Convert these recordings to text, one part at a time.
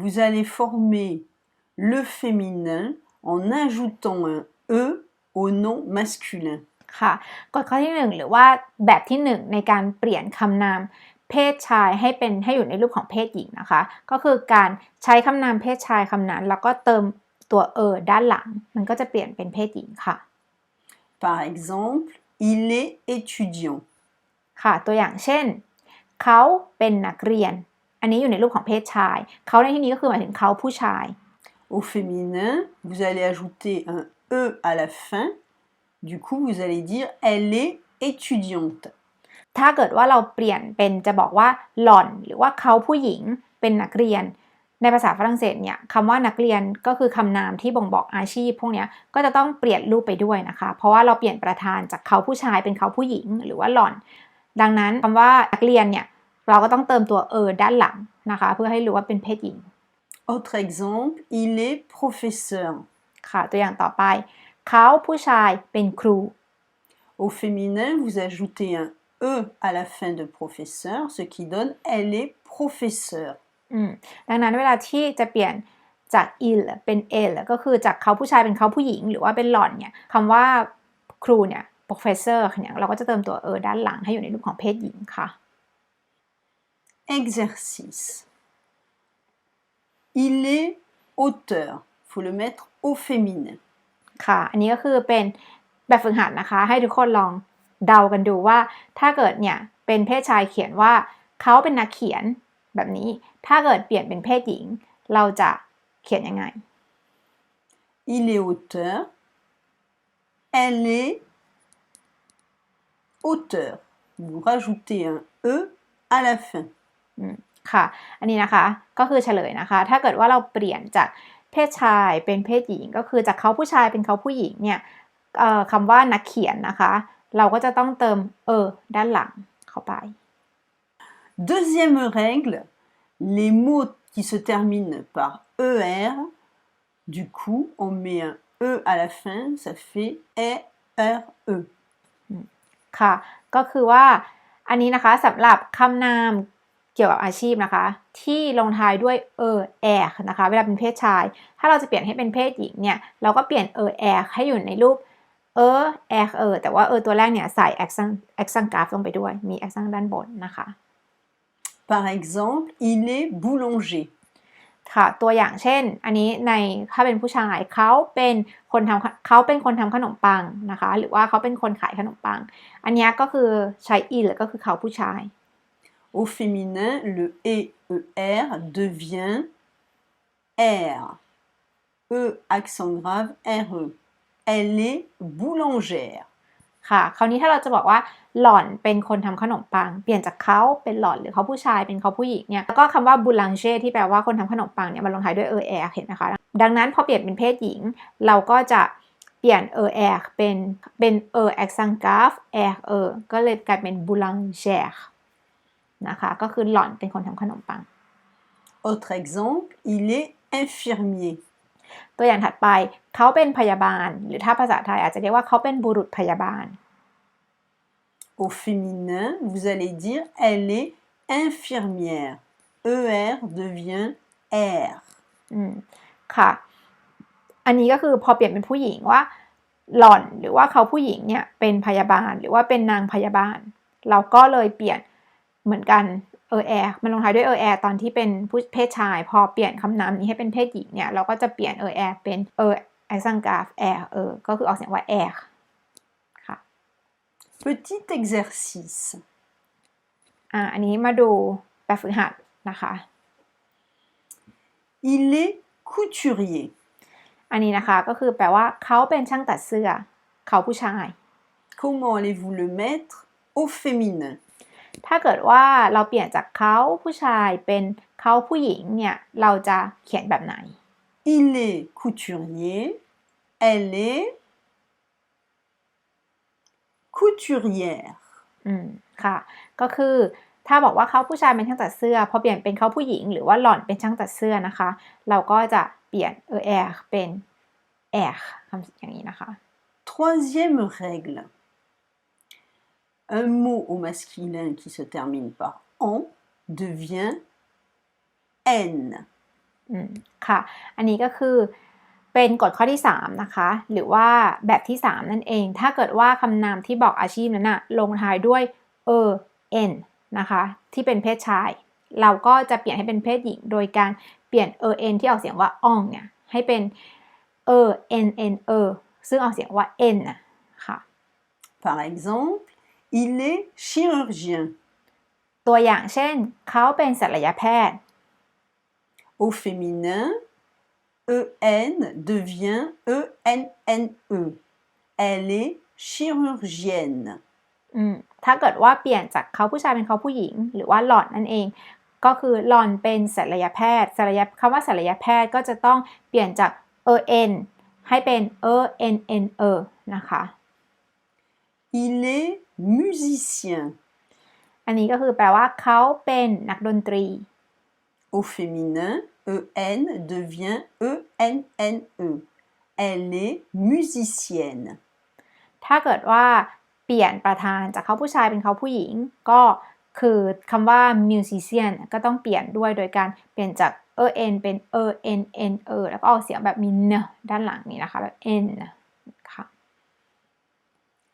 Vous allez former le féminin en ajoutant un e au nom masculin. ค่ะกฎข้อที่หนึ่งหรือว่าแบบที่หนึ่งในการเปลี่ยนคำนามเพศชายให้เป็นให้อยู่ในรูปของเพศหญิงนะคะ ก็คือการใช้คำนามเพศชายคำนั้น แล้วก็เติมตัวเออด้านหลัง มันก็จะเปลี่ยนเป็นเพศหญิงค่ะ Par exemple, il est étudiant. ค่ะตัวอย่างเช่น เขาเป็นนักเรียน อันนี้อยู่ในรูปของเพศชาย เขาในที่นี้ก็คือหมายถึงเขาผู้ชาย Au féminin, vous allez ajouter un e à la fin. Du coup, vous allez dire elle est étudiante. ถ้าเกิดว่าเราเปลี่ยนเป็นจะบอกว่าหล่อน หรือว่าเขาผู้หญิงเป็นนักเรียน ในภาษาฝรั่งเศสเนี่ยคำว่านักเรียนก็คือคำนามที่บ่งบอกอาชีพ พวกเนี้ยก็จะต้องเปลี่ยนรูปไปด้วยนะคะ เพราะว่าเราเปลี่ยนประธานจากเขาผู้ชายเป็นเขาผู้หญิง หรือว่าหล่อน ดังนั้นคำว่านักเรียนเนี่ย เราก็ต้องเติมตัวเออด้านหลังนะคะเพื่อให้รู้ว่าเป็นเพศหญิง Autre exemple, il est professeur. ค่ะตัวอย่างต่อไป เขาผู้ชายเป็นครู Au féminin, vous ajoutez un e à la fin de professeur, ce qui donne elle est professeur. อืมดังนั้นเวลาที่จะเปลี่ยนจาก il เป็น el ก็คือจากเขาผู้ชายเป็นเขาผู้หญิง หรือว่าเป็นหล่อนเนี่ยคำว่าครูเนี่ย professor เนี่ยเราก็จะเติมตัวเออด้านหลังให้อยู่ในรูปของเพศหญิงค่ะ Exercice. Il est auteur. Il faut le mettre au féminin. ค่ะ อันนี้ก็คือเป็นแบบฝึกหัดนะคะ ให้ทุกคนลองเดากันดูว่า ถ้าเกิดเนี่ยเป็นเพศชายเขียนว่าเขาเป็นนักเขียนแบบนี้ ถ้าเกิดเปลี่ยนเป็นเพศหญิง เราจะเขียนยังไง Il est auteur. Elle est auteur. Vous rajoutez un e à la fin. อืมค่ะ อันนี้นะคะก็คือเฉลยนะคะ ถ้าเกิดว่าเราเปลี่ยนจากเพศชายเป็นเพศหญิง ก็คือจากเขาผู้ชายเป็นเขาผู้หญิงเนี่ยเอ่อคำว่านักเขียนนะคะ เราก็จะต้องเติมเออด้านหลังเข้าไป Deuxième règle, les mots qui se terminent par er, du coup, on met un e à la fin, ça fait e r e. ค่ะ ก็คือว่าอันนี้นะคะสำหรับคำนาม เกี่ยวกับอาชีพนะคะ ที่ลงท้ายด้วยเออแอร์นะคะ เวลาเป็นเพศชาย ถ้าเราจะเปลี่ยนให้เป็นเพศหญิงเนี่ยเราก็เปลี่ยนเออแอร์ให้อยู่ในรูปเออแอร์เออแต่ว่าเออตัวแรกเนี่ยใส่แอคซังแอคซังกราฟลงไปด้วยมีแอคซังด้านบนนะคะ Par exemple, il est boulanger. ค่ะ ตัวอย่างเช่น อันนี้ในถ้าเป็นผู้ชายเขาเป็นคนทำเขาเป็นคนทำขนมปังนะคะ หรือว่าเขาเป็นคนขายขนมปัง อันเนี้ยก็คือใช้อีหรือก็คือเขาผู้ชาย Au féminin, le e e r devient r. E accent grave r e. Elle est boulangère. ค่ะ คราวนี้ถ้าเราจะบอกว่าหล่อนเป็นคนทำขนมปัง เปลี่ยนจากเขาเป็นหล่อนหรือเขาผู้ชายเป็นเขาผู้หญิงเนี่ยแล้วก็คำว่า boulanger ที่แปลว่าคนทำขนมปังเนี่ยมันลงท้ายด้วย er er เห็นนะคะ ดังนั้นพอเปลี่ยนเป็นเพศหญิง เราก็จะเปลี่ยน er er เป็นเป็น er accent grave er er ก็เลยกลายเป็น boulangère นะคะ ก็คือหล่อนเป็นคนทำขนมปัง Autre exemple, il est infirmier. ตัวอย่างถัดไปเขาเป็นพยาบาล หรือถ้าภาษาไทยอาจจะเรียกว่าเขาเป็นบุรุษพยาบาล Au féminin, vous allez dire elle est infirmière. ER devient R. อืมค่ะ อันนี้ก็คือพอเปลี่ยนเป็นผู้หญิงว่า หล่อนหรือว่าเขาผู้หญิงเนี่ยเป็นพยาบาลหรือว่าเป็นนางพยาบาล เราก็เลยเปลี่ยน เหมือนกันเออแอร์มันลงท้ายด้วยเออแอร์ตอนที่เป็นผู้เพศชาย พอเปลี่ยนคำนามนี้ให้เป็นเพศหญิงเนี่ยเราก็จะเปลี่ยนเออแอร์เป็นเออแอคซังกราฟแอร์เออก็คือออกเสียงว่าแอร์ค่ะ Petit exercice. อ่าอันนี้มาดูแบบฝึกหัดนะคะ Il est couturier. อันนี้นะคะก็คือแปลว่าเขาเป็นช่างตัดเสื้อ เขาผู้ชาย Comment allez-vous le mettre au féminin ถ้าเกิดว่าเราเปลี่ยนจากเขาผู้ชายเป็นเขาเขาผู้หญิงเนี่ย เราจะเขียนแบบไหน Il est couturier. Elle est couturière. อืมค่ะ ก็คือถ้าบอกว่าเขาผู้ชายเป็นช่างตัดเสื้อ พอเปลี่ยนเป็นเขาผู้หญิง หรือว่าหล่อนเป็นช่างตัดเสื้อนะคะ เราก็จะเปลี่ยนเออแอร์เป็นแอร์คำอย่างนี้นะคะ Troisième règle. Un mot au masculin qui se termine par en devient n. อืมค่ะ อันนี้ก็คือเป็นกฎข้อที่ 3 นะคะ หรือว่าแบบที่ 3 นั่นเอง ถ้าเกิดว่าคำนามที่บอกอาชีพนั้นนะลงท้ายด้วยเอ n นะคะ ที่เป็นเพศชาย เราก็จะเปลี่ยนให้เป็นเพศหญิง โดยการเปลี่ยนเอ n ที่ออกเสียงว่าอ่องเนี่ยให้เป็นเอ n n เอซึ่งออกเสียงว่า n นะค่ะ Par exemple, il est chirurgien. ตัวอย่างเช่น เขาเป็นศัลยแพทย์ Au féminin, en devient ennne. Elle est chirurgienne. อืมถ้าเกิดว่าเปลี่ยนจากเขาผู้ชายเป็นเขาผู้หญิง หรือว่าหล่อนนั่นเอง ก็คือหล่อนเป็นศัลยแพทย์ศัลยคำว่าศัลยแพทย์ก็จะต้องเปลี่ยนจากเอ n ให้เป็นเอ n n เอนะคะ Il est musicien. อันนี้ก็คือแปลว่าเขาเป็นนักดนตรี Au féminin, en devient enne. Elle est musicienne. ถ้าเกิดว่าเปลี่ยนประธานจากเขาผู้ชายเป็นเขาผู้หญิง ก็คือคำว่า musician ก็ต้องเปลี่ยนด้วยโดยการเปลี่ยนจากเอ n เป็นเอ n n เอแล้วก็ออกเสียงแบบมีเนด้านหลังนี้นะคะแบบ n ค่ะ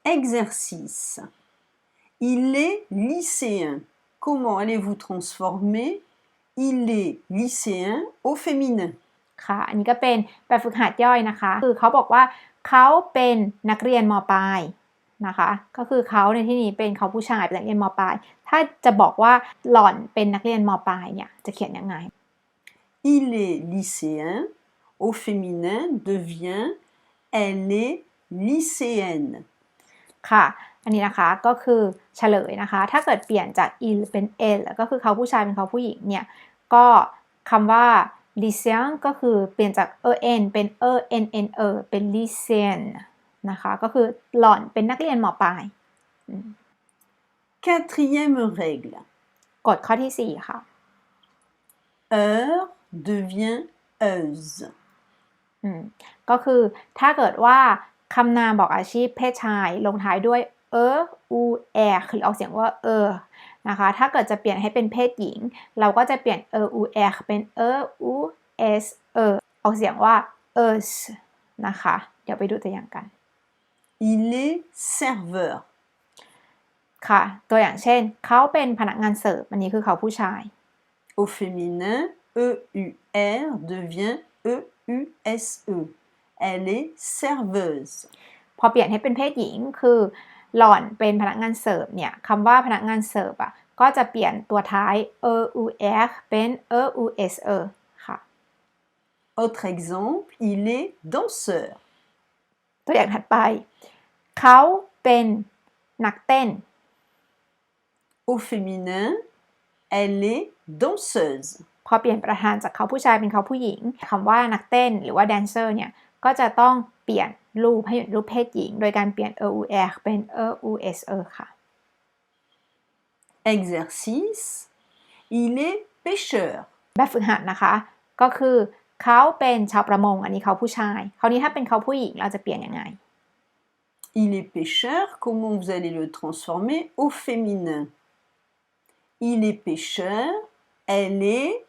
Exercice. Il est lycéen. Comment allez-vous transformer Il est lycéen au féminin. ค่ะ อันนี้ก็เป็นแบบฝึกหัดย่อยนะคะ คือเขาบอกว่าเขาเป็นนักเรียนมปลายนะคะ ก็คือเขาในที่นี้เป็นเขาผู้ชายเป็นนักเรียนมปลาย ถ้าจะบอกว่าหล่อนเป็นนักเรียนมปลายเนี่ยจะเขียนยังไง Il est lycéen. Au féminin devient elle est lycéenne. ค่ะ อันนี้นะคะก็คือเฉลยนะคะ ถ้าเกิดเปลี่ยนจาก il เป็น l ก็คือเขาผู้ชายเป็นเขาผู้หญิงเนี่ย ก็คำว่า lycéen ก็คือเปลี่ยนจาก en เป็น e n n e เป็น lycéenne นะคะ ก็คือหล่อนเป็นนักเรียนมปลายอืม Quatrième règle. กฎข้อที่ 4 ค่ะ Heure devient heuse. อืมก็คือถ้าเกิดว่า คำนามบอกอาชีพเพศชาย ลงท้ายด้วยเอออูแอหรือออกเสียงว่าเออนะคะ ถ้าเกิดจะเปลี่ยนให้เป็นเพศหญิง เราก็จะเปลี่ยนเอออูแอเป็นเอออูเอสเออออกเสียงว่าเอสนะคะ เดี๋ยวไปดูตัวอย่างกัน Il est serveur. ค่ะ ตัวอย่างเช่น เขาเป็นพนักงานเสิร์ฟ อันนี้คือเขาผู้ชาย Au féminin, EUR devient EUSE. Elle est serveuse. พอเปลี่ยนให้เป็นเพศหญิงคือหล่อนเป็นพนักงานเสิร์ฟเนี่ยคำว่าพนักงานเสิร์ฟอะก็จะเปลี่ยนตัวท้าย e u r เป็น e u s e ค่ะ Autre exemple, il est danseur. ตัวอย่างถัดไป เขาเป็นนักเต้น Au féminin, elle est danseuse. พอเปลี่ยนประธานจากเขาผู้ชายเป็นเขาผู้หญิงคำว่านักเต้นหรือว่าแดนเซอร์เนี่ย ก็จะต้องเปลี่ยนรูปให้เป็นรูปเพศหญิง โดยการเปลี่ยน e u r เป็น e u s e ค่ะ Exercice, il est pêcheur. แบบฝึกหัดนะคะ ก็คือเขาเป็นชาวประมง อันนี้เขาผู้ชาย คราวนี้ถ้าเป็นเขาผู้หญิงเราจะเปลี่ยนยังไง Il est pêcheur, comment vous allez le transformer au féminin Il est pêcheur, elle est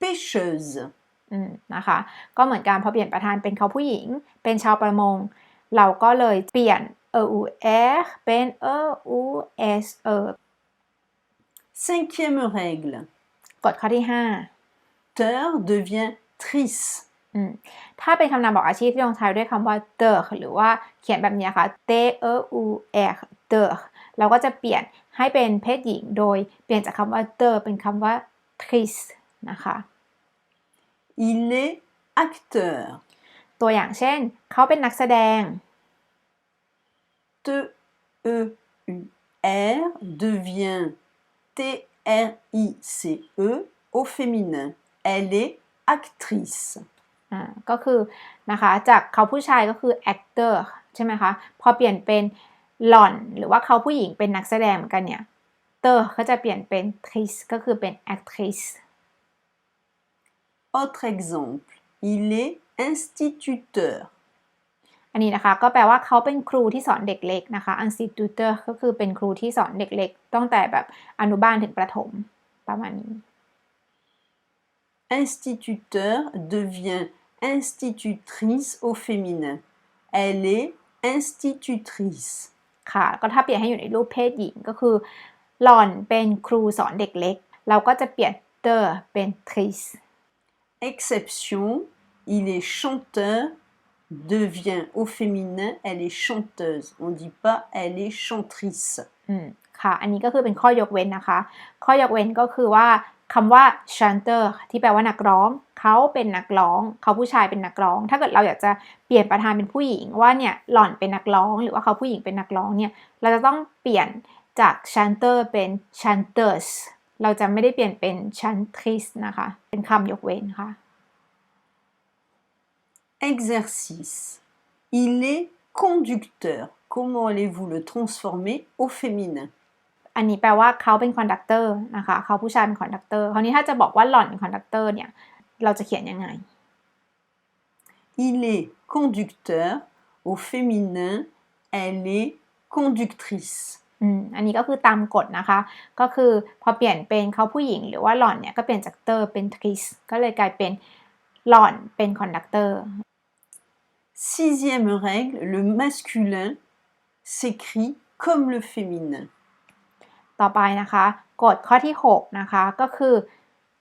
pêcheuse. อืมนะคะ ก็เหมือนกันพอเปลี่ยนประธานเป็นเขาผู้หญิง เป็นชาวประมง เราก็เลยเปลี่ยน e u r เป็น e u s e Cinquième règle, กฎข้อที่ teur devient trice. 5อืมถ้าเป็นคำนามบอกอาชีพที่ลงท้ายด้วยคำว่า t e r หรือว่าเขียนแบบนี้ค่ะ t e u r t e r เราก็จะเปลี่ยนให้เป็นเพศหญิงโดยเปลี่ยนจากคำว่า t e r เป็นคำว่า trice นะคะ Il est acteur. ตัวอย่างเช่น เขาเป็นนักแสดง T E U R devient T R-I-C-E au féminin. Elle est actrice. อ่าก็คือนะคะจากเขาผู้ชายก็คือ actor ใช่ไหมคะ พอเปลี่ยนเป็นหล่อน หรือว่าเขาผู้หญิงเป็นนักแสดงเหมือนกันเนี่ยเตอร์ก็จะเปลี่ยนเป็น tris ก็คือเป็น actrice Autre exemple, il est instituteur. อันนี้นะคะก็แปลว่าเขาเป็นครูที่สอนเด็กเล็กนะคะ institutor ก็คือเป็นครูที่สอนเด็กเล็กตั้งแต่แบบอนุบาลถึงประถมประมาณนี้ Instituteur devient institutrice au féminin. Elle est institutrice. ค่ะก็ถ้าเปลี่ยนให้อยู่ในรูปเพศหญิงก็คือหล่อนเป็นครูสอนเด็กเล็ก เราก็จะเปลี่ยนเตอร์เป็น tris Exception, il est chanteur, devient au féminin, elle est chanteuse. On ne dit pas elle est chantrice. อืมค่ะ อันนี้ก็คือเป็นข้อยกเว้นนะคะ ข้อยกเว้นก็คือว่าคำว่า chanter ที่แปลว่านักร้อง เขาเป็นนักร้อง เขาผู้ชายเป็นนักร้อง ถ้าเกิดเราอยากจะเปลี่ยนประธานเป็นผู้หญิงว่าเนี่ยหล่อนเป็นนักร้อง หรือว่าเขาผู้หญิงเป็นนักร้องเนี่ย เราจะต้องเปลี่ยนจาก chanter เป็น chanteuse เราจะไม่ได้เปลี่ยนเป็น chantrice นะคะ เป็นคำยกเว้นค่ะ Exercice. Il est conducteur. Comment allez-vous le transformer au féminin อันนี้แปลว่าเขาเป็นคอนดักเตอร์นะคะ เขาผู้ชายเป็นคอนดักเตอร์ คราวนี้ถ้าจะบอกว่าหล่อนเป็นคอนดักเตอร์เนี่ย เราจะเขียนยังไง Il est conducteur. Au féminin, elle est conductrice. อืมอันนี้ก็คือตามกฎนะคะ ก็คือพอเปลี่ยนเป็นเขาผู้หญิงหรือว่าหล่อนเนี่ยก็เปลี่ยนจากเตอร์เป็นทริสก็เลยกลายเป็นหล่อนเป็นคอนดักเตอร์ Sixième règle, le masculin s'écrit comme le féminin. ต่อไปนะคะกฎข้อที่ 6 นะคะ ก็คือ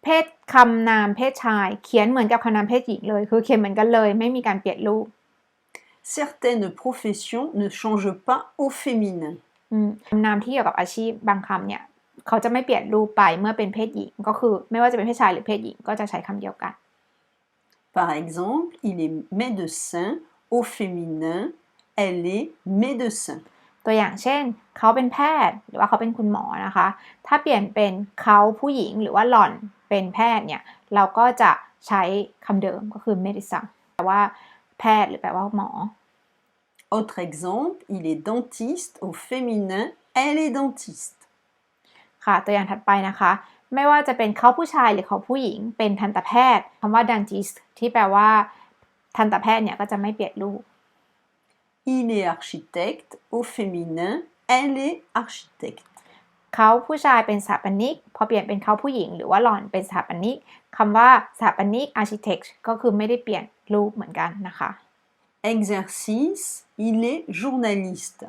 เพศคำนามเพศชาย เขียนเหมือนกับคำนามเพศหญิงเลย คือเขียนเหมือนกันเลย ไม่มีการเปลี่ยนรูป Certaines professions ne changent pas au féminin. อืมคำนามที่เกี่ยวกับอาชีพบางคำเนี่ย เขาจะไม่เปลี่ยนรูปไปเมื่อเป็นเพศหญิง ก็คือไม่ว่าจะเป็นเพศชายหรือเพศหญิงก็จะใช้คำเดียวกัน Par exemple, il est médecin. Au féminin, elle est médecin. ตัวอย่างเช่น เขาเป็นแพทย์หรือว่าเขาเป็นคุณหมอนะคะ ถ้าเปลี่ยนเป็นเขาผู้หญิงหรือว่าหล่อนเป็นแพทย์เนี่ย เราก็จะใช้คำเดิมก็คือ medicine แปลว่าแพทย์หรือแปลว่าหมอ Autre exemple, il est dentiste. Au féminin, elle est dentiste. ค่ะ ตัวอย่างถัดไปนะคะ ไม่ว่าจะเป็นเขาผู้ชายหรือเขาผู้หญิง เป็นทันตแพทย์คำว่า dentist ที่แปลว่า ทันตแพทย์เนี่ยก็จะไม่เปลี่ยนรูป Il est architecte. Au féminin, elle est architecte. เขาผู้ชายเป็นสถาปนิก พอเปลี่ยนเป็นเขาผู้หญิง หรือว่าหล่อนเป็นสถาปนิกคำว่าสถาปนิก architect ก็คือไม่ได้เปลี่ยนรูปเหมือนกันนะคะ Exercice, il est journaliste.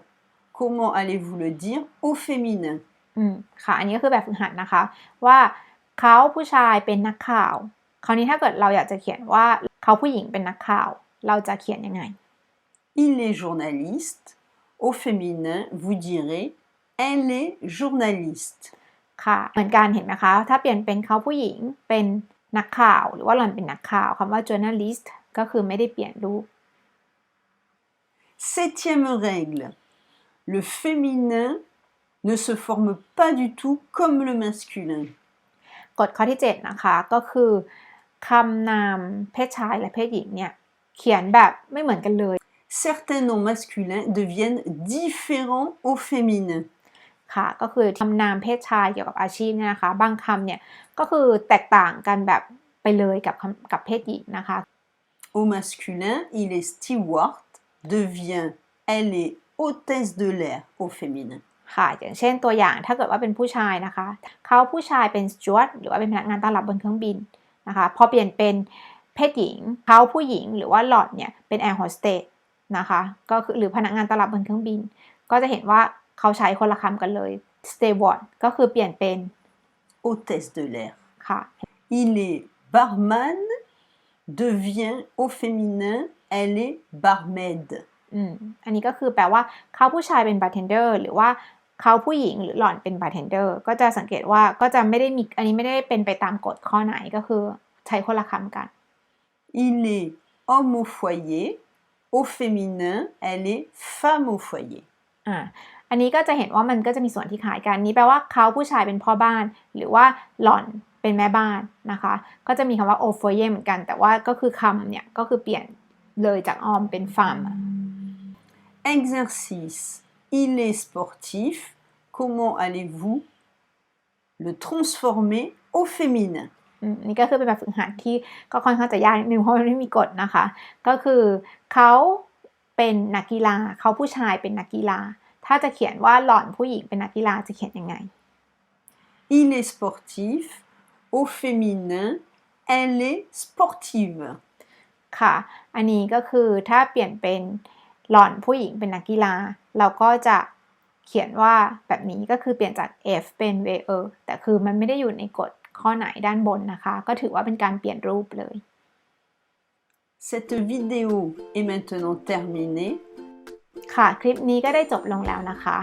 Comment allez-vous le dire au féminin อืมค่ะ อันนี้ก็คือแบบฝึกหัดนะคะ ว่าเขาผู้ชายเป็นนักข่าว คราวนี้ถ้าเกิดเราอยากจะเขียนว่าเขาผู้หญิงเป็นนักข่าว เราจะเขียนยังไง Il est journaliste. Au féminin, vous direz elle est journaliste. ค่ะ เหมือนกันเห็นไหมคะ ถ้าเปลี่ยนเป็นเขาผู้หญิงเป็นนักข่าว หรือว่าหล่อนเป็นนักข่าวคำว่า journalist ก็คือไม่ได้เปลี่ยนรูป Septième règle. Le féminin ne se forme pas du tout comme le masculin. กฎข้อที่ 7 นะคะก็คือคำนามเพศชายและเพศหญิงเนี่ยเขียนแบบไม่เหมือนกันเลย Certains noms masculins deviennent différents au féminin. ค่ะก็คือคำนามเพศชายเกี่ยวกับอาชีพเนี่ยนะคะ บางคำเนี่ยก็คือแตกต่างกันแบบไปเลยกับคำกับเพศหญิงนะคะ Au masculin, il est steward, devient elle est hôtesse de l'air au féminin. ค่ะ อย่างเช่นตัวอย่างถ้าเกิดว่าเป็นผู้ชายนะคะ เขาผู้ชายเป็นสจวตหรือว่าเป็นพนักงานต้อนรับบนเครื่องบินนะคะ พอเปลี่ยนเป็นเพศหญิง เขาผู้หญิงหรือว่าหลอดเนี่ยเป็นแอร์โฮสเตสนะคะ ก็คือหรือพนักงานต้อนรับบนเครื่องบิน ก็จะเห็นว่าเขาใช้คนละคำกันเลย steward ก็คือเปลี่ยนเป็น Hôtesse de l'air. ค่ะ Il est barman, devient au féminin elle est barmaid. อืมอันนี้ก็คือแปลว่าเขาผู้ชายเป็นบาร์เทนเดอร์หรือว่าเขาผู้หญิงหรือหล่อนเป็นบาร์เทนเดอร์ก็จะสังเกตว่าก็จะไม่ได้มีอันนี้ไม่ได้เป็นไปตามกฎข้อไหนก็คือใช้คนละคำกัน Il est homme au foyer, au féminin elle est femme au foyer. อ่าอันนี้ก็จะเห็นว่ามันก็จะมีส่วนที่คล้ายกันนี้แปลว่าเขาผู้ชายเป็นพ่อบ้าน หรือว่าหล่อนเป็นแม่บ้านนะคะ ก็จะมีคำว่า au foyer เหมือนกัน แต่ว่าก็คือคำเนี่ยก็คือเปลี่ยน เลยจากออมเป็น femme Exercice. Il est sportif. Comment allez-vous le transformer au féminin อืมนี่ก็คือเป็นแบบฝึกหัดที่ก็ค่อนข้างจะยากนิดนึงเพราะมันไม่มีกฎนะคะ ก็คือเขาเป็นนักกีฬาเขาผู้ชายเป็นนักกีฬา ถ้าจะเขียนว่าหล่อนผู้หญิงเป็นนักกีฬาจะเขียนยังไง Il est sportif. Au féminin, elle est sportive. ค่ะ อันนี้ก็คือถ้าเปลี่ยนเป็นหล่อนผู้หญิงเป็นนักกีฬา เราก็จะเขียนว่าแบบนี้ก็คือเปลี่ยนจาก F เป็น v e แต่คือมันไม่ได้อยู่ในกฎข้อไหนด้านบนนะคะ ก็ถือว่าเป็นการเปลี่ยนรูปเลย Cette vidéo est maintenant terminée. ค่ะ คลิปนี้ก็ได้จบลงแล้วนะคะ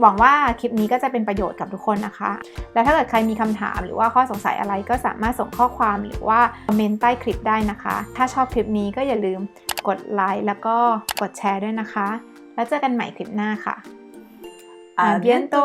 หวังว่าคลิปนี้ก็จะเป็นประโยชน์กับทุกคนนะคะ และถ้าเกิดใครมีคำถามหรือว่าข้อสงสัยอะไรก็สามารถส่งข้อความหรือว่าคอมเมนต์ใต้คลิปได้นะคะ ถ้าชอบคลิปนี้ก็อย่าลืมกดไลค์แล้วก็กดแชร์ด้วยนะคะ แล้วเจอกันใหม่คลิปหน้าค่ะอาเบียนโต